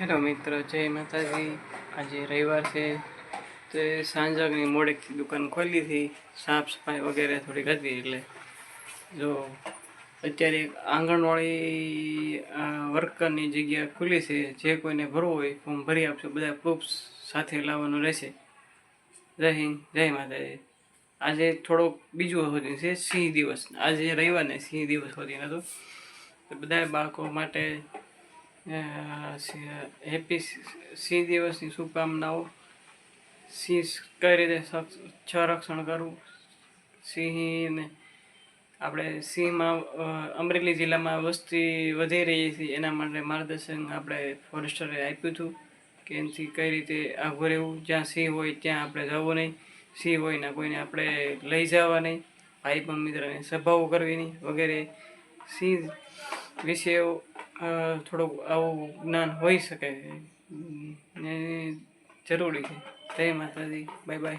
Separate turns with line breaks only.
Hello મિત્રો, જય માતાજી. આજે રવિવાર છે, તો એ સાંજની મોડેકથી દુકાન ખોલી હતી, સાફ સફાઈ વગેરે થોડીક હતી એટલે. જો, અત્યારે આંગણવાડી વર્કરની જગ્યા ખુલી છે, જે કોઈને ભરવું હોય ફોર્મ ભરી આપશો બધા પ્રૂફ સાથે લાવવાનું રહેશે. જય હિન્દ, જય માતાજી. આજે થોડોક બીજું સુધી છે, સિંહ દિવસ. આજે રવિવારને સિંહ દિવસ હોતી. નતો તો બધા બાળકો માટે હેપી સિંહ દિવસની શુભકામનાઓ. સિંહ કઈ રીતે છ રક્ષણ કરવું? સિંહને આપણે સિંહમાં અમરેલી જિલ્લામાં વસ્તી વધી રહી છે, એના માટે માર્ગદર્શન આપણે ફોરેસ્ટરે આપ્યું હતું કે એનાથી કઈ રીતે આઘું રહેવું? જ્યાં સિંહ હોય ત્યાં આપણે જવું નહીં. સિંહ હોય ને કોઈને આપણે લઈ જવા નહીં. ભાઈ પણ મિત્રને સભાઓ કરવી નહીં વગેરે. સિંહ વિશે થોડુંક આવું જ્ઞાન હોઈ શકે. છે જરૂરી છે. જય માતાજી. Bye bye.